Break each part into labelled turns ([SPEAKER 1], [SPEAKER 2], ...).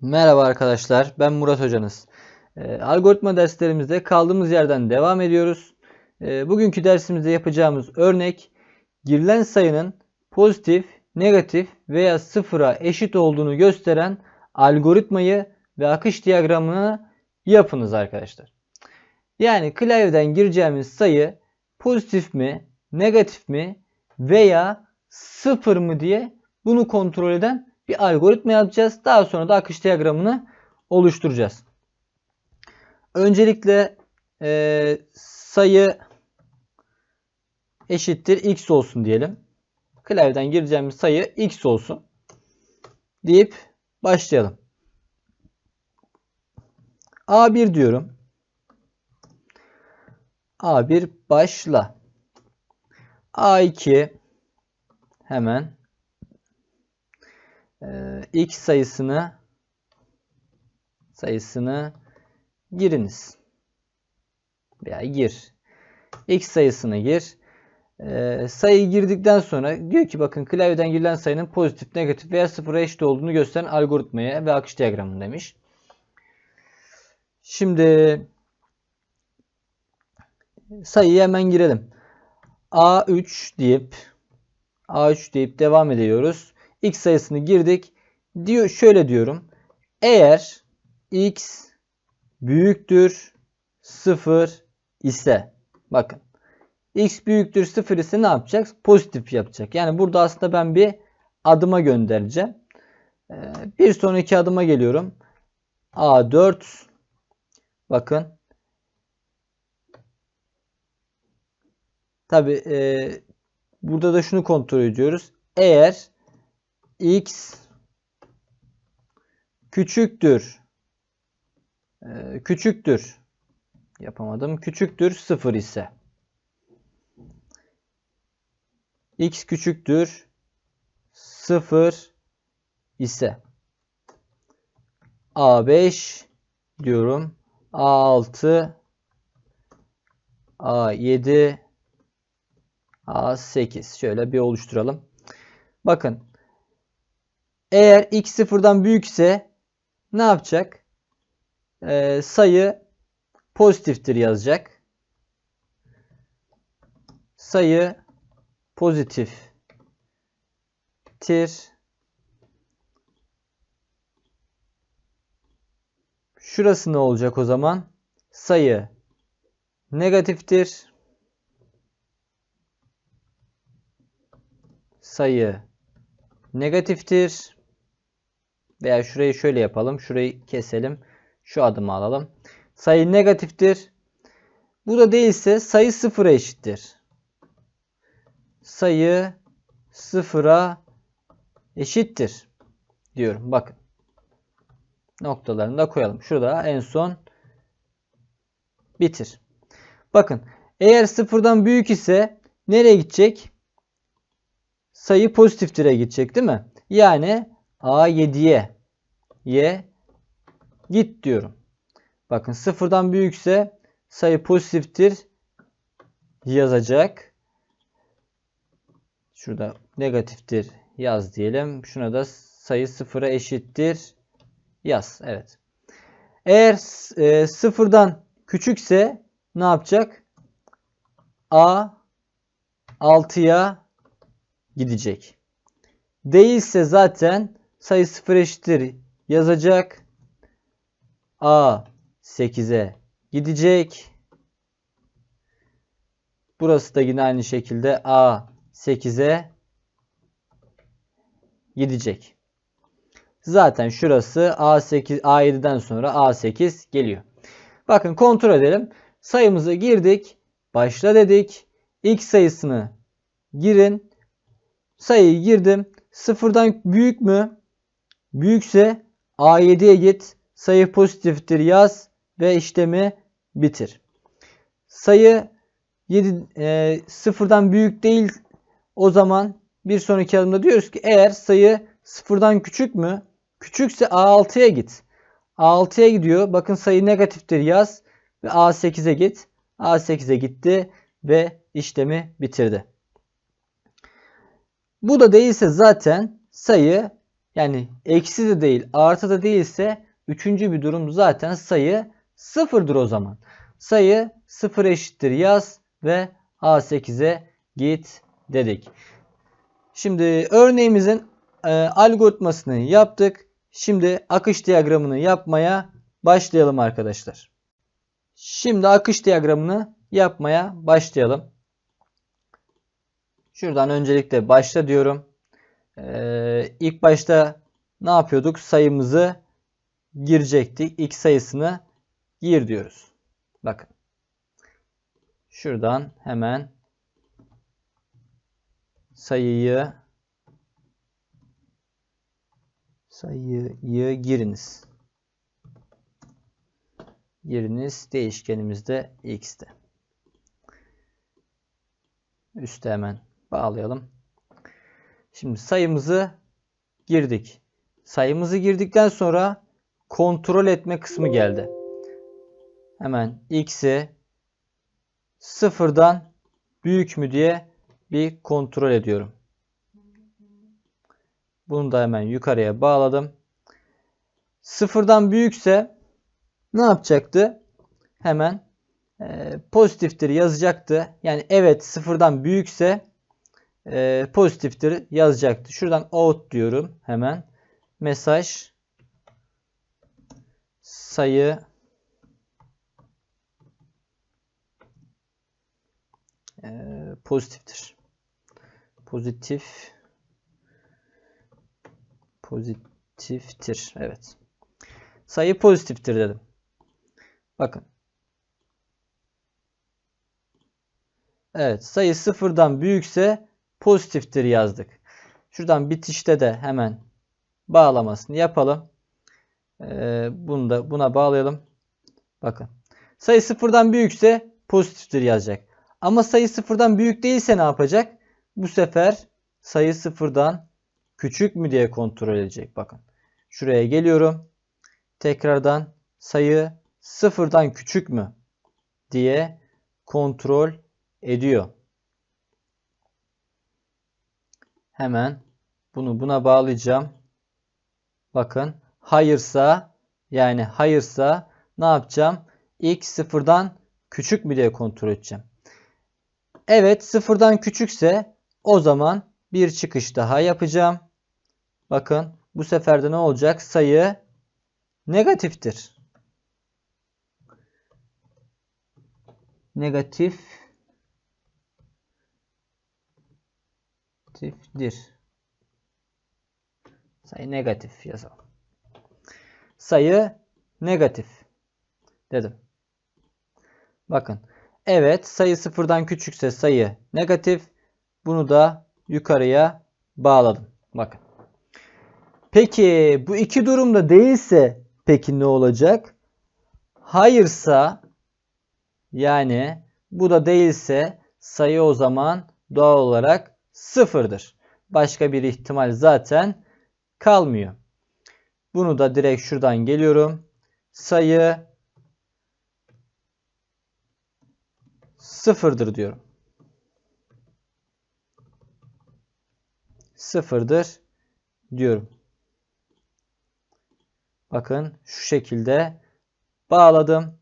[SPEAKER 1] Merhaba arkadaşlar, ben Murat hocanız. Ee, algoritma derslerimizde kaldığımız yerden devam ediyoruz. Ee, bugünkü dersimizde yapacağımız örnek girilen sayının pozitif, negatif veya sıfıra eşit olduğunu gösteren algoritmayı ve akış diyagramını yapınız arkadaşlar. Yani klavyeden gireceğimiz sayı pozitif mi, negatif mi veya sıfır mı diye bunu kontrol eden bir algoritma yazacağız. Daha sonra da akış diyagramını oluşturacağız. Öncelikle e, sayı eşittir x olsun diyelim. Klavyeden gireceğimiz sayı x olsun deyip başlayalım. A1 diyorum. A1 başla. A2 hemen e, x sayısını sayısını giriniz. Veya gir. x sayısını gir. E, sayıyı girdikten sonra diyor ki bakın klavyeden girilen sayının pozitif, negatif veya sıfıra eşit olduğunu gösteren algoritmaya ve akış diyagramını demiş. Şimdi sayıyı hemen girelim. A3 deyip A3 deyip devam ediyoruz. X sayısını girdik. Diyor şöyle diyorum. Eğer x büyüktür 0 ise bakın x büyüktür 0 ise ne yapacak? Pozitif yapacak. Yani burada aslında ben bir adıma göndereceğim. Ee, bir sonraki adıma geliyorum. A4 bakın Tabi e, burada da şunu kontrol ediyoruz. Eğer x küçüktür e, küçüktür yapamadım küçüktür 0 ise x küçüktür 0 ise A5 diyorum A6 A7 A8 şöyle bir oluşturalım. Bakın eğer x sıfırdan büyükse ne yapacak? Ee, sayı pozitiftir yazacak. Sayı pozitiftir. Şurası ne olacak o zaman? Sayı negatiftir. Sayı negatiftir. Veya şurayı şöyle yapalım. Şurayı keselim. Şu adımı alalım. Sayı negatiftir. Bu da değilse sayı sıfıra eşittir. Sayı sıfıra eşittir. Diyorum. Bakın. Noktalarını da koyalım. Şurada en son bitir. Bakın. Eğer sıfırdan büyük ise nereye gidecek? Sayı pozitiftir'e gidecek değil mi? Yani A7'ye y git diyorum. Bakın sıfırdan büyükse sayı pozitiftir yazacak. Şurada negatiftir yaz diyelim. Şuna da sayı sıfıra eşittir yaz. Evet. Eğer e, sıfırdan küçükse ne yapacak? A 6'ya gidecek. Değilse zaten sayı 0 eşittir yazacak. A 8'e gidecek. Burası da yine aynı şekilde A 8'e gidecek. Zaten şurası A8 A7'den sonra A8 geliyor. Bakın kontrol edelim. Sayımızı girdik. Başla dedik. X sayısını girin. Sayıyı girdim. Sıfırdan büyük mü? Büyükse A7'ye git. Sayı pozitiftir yaz ve işlemi bitir. Sayı 7 e, sıfırdan büyük değil o zaman bir sonraki adımda diyoruz ki eğer sayı sıfırdan küçük mü? Küçükse A6'ya git. A6'ya gidiyor. Bakın sayı negatiftir yaz ve A8'e git. A8'e gitti ve işlemi bitirdi. Bu da değilse zaten sayı yani eksi de değil artı da değilse üçüncü bir durum zaten sayı sıfırdır o zaman. Sayı sıfır eşittir yaz ve A8'e git dedik. Şimdi örneğimizin e, algoritmasını yaptık. Şimdi akış diyagramını yapmaya başlayalım arkadaşlar. Şimdi akış diyagramını yapmaya başlayalım. Şuradan öncelikle başla diyorum. Ee, ilk başta ne yapıyorduk? Sayımızı girecektik. X sayısını gir diyoruz. Bakın. Şuradan hemen sayıyı sayıyı giriniz. Giriniz değişkenimizde x'te. Üste hemen bağlayalım. Şimdi sayımızı girdik. Sayımızı girdikten sonra kontrol etme kısmı geldi. Hemen x'i sıfırdan büyük mü diye bir kontrol ediyorum. Bunu da hemen yukarıya bağladım. Sıfırdan büyükse ne yapacaktı? Hemen e, pozitiftir yazacaktı. Yani evet sıfırdan büyükse e, pozitiftir yazacaktı. Şuradan out diyorum hemen. Mesaj sayı e, pozitiftir. Pozitif pozitiftir. Evet. Sayı pozitiftir dedim. Bakın. Evet. Sayı sıfırdan büyükse pozitiftir yazdık. Şuradan bitişte de hemen bağlamasını yapalım. Ee, bunu da buna bağlayalım. Bakın. Sayı sıfırdan büyükse pozitiftir yazacak. Ama sayı sıfırdan büyük değilse ne yapacak? Bu sefer sayı sıfırdan küçük mü diye kontrol edecek. Bakın. Şuraya geliyorum. Tekrardan sayı sıfırdan küçük mü diye kontrol ediyor. Hemen bunu buna bağlayacağım. Bakın hayırsa yani hayırsa ne yapacağım? X sıfırdan küçük mü diye kontrol edeceğim. Evet sıfırdan küçükse o zaman bir çıkış daha yapacağım. Bakın bu sefer de ne olacak? Sayı negatiftir. Negatif negatiftir. Sayı negatif yazalım. Sayı negatif dedim. Bakın. Evet sayı sıfırdan küçükse sayı negatif. Bunu da yukarıya bağladım. Bakın. Peki bu iki durumda değilse peki ne olacak? Hayırsa yani bu da değilse sayı o zaman doğal olarak sıfırdır. Başka bir ihtimal zaten kalmıyor. Bunu da direkt şuradan geliyorum. Sayı sıfırdır diyorum. Sıfırdır diyorum. Bakın şu şekilde bağladım.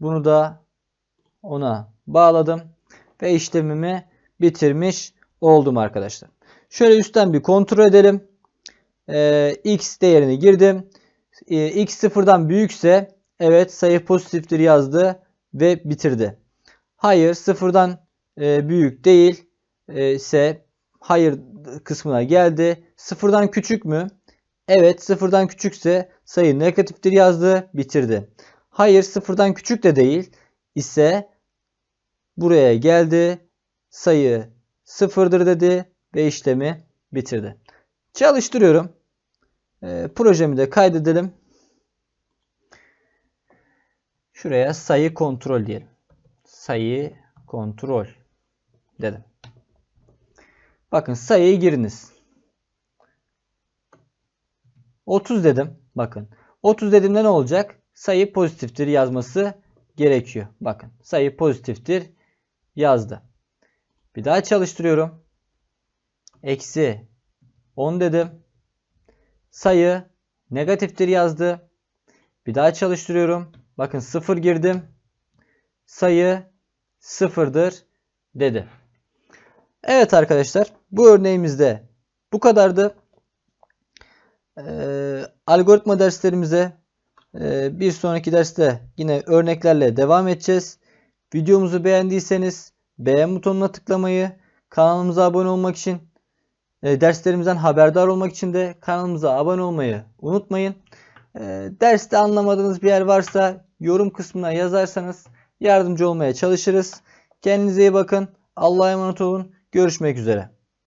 [SPEAKER 1] Bunu da ona bağladım. Ve işlemimi bitirmiş oldum arkadaşlar. Şöyle üstten bir kontrol edelim. Ee, x değerini girdim. Ee, x sıfırdan büyükse evet sayı pozitiftir yazdı ve bitirdi. Hayır sıfırdan e, büyük değil e, ise hayır kısmına geldi. Sıfırdan küçük mü? Evet sıfırdan küçükse sayı negatiftir yazdı bitirdi. Hayır sıfırdan küçük de değil ise buraya geldi. Sayı sıfırdır dedi ve işlemi bitirdi. Çalıştırıyorum. E, projemi de kaydedelim. Şuraya sayı kontrol diyelim. Sayı kontrol dedim. Bakın sayıyı giriniz. 30 dedim. Bakın. 30 dediğimde ne olacak? Sayı pozitiftir yazması gerekiyor. Bakın sayı pozitiftir yazdı. Bir daha çalıştırıyorum. Eksi 10 dedim. Sayı negatiftir yazdı. Bir daha çalıştırıyorum. Bakın 0 girdim. Sayı 0'dır dedi. Evet arkadaşlar bu örneğimizde bu kadardı. Ee, algoritma derslerimize e, bir sonraki derste yine örneklerle devam edeceğiz. Videomuzu beğendiyseniz beğen butonuna tıklamayı, kanalımıza abone olmak için, e, derslerimizden haberdar olmak için de kanalımıza abone olmayı unutmayın. E, derste anlamadığınız bir yer varsa yorum kısmına yazarsanız yardımcı olmaya çalışırız. Kendinize iyi bakın. Allah'a emanet olun. Görüşmek üzere.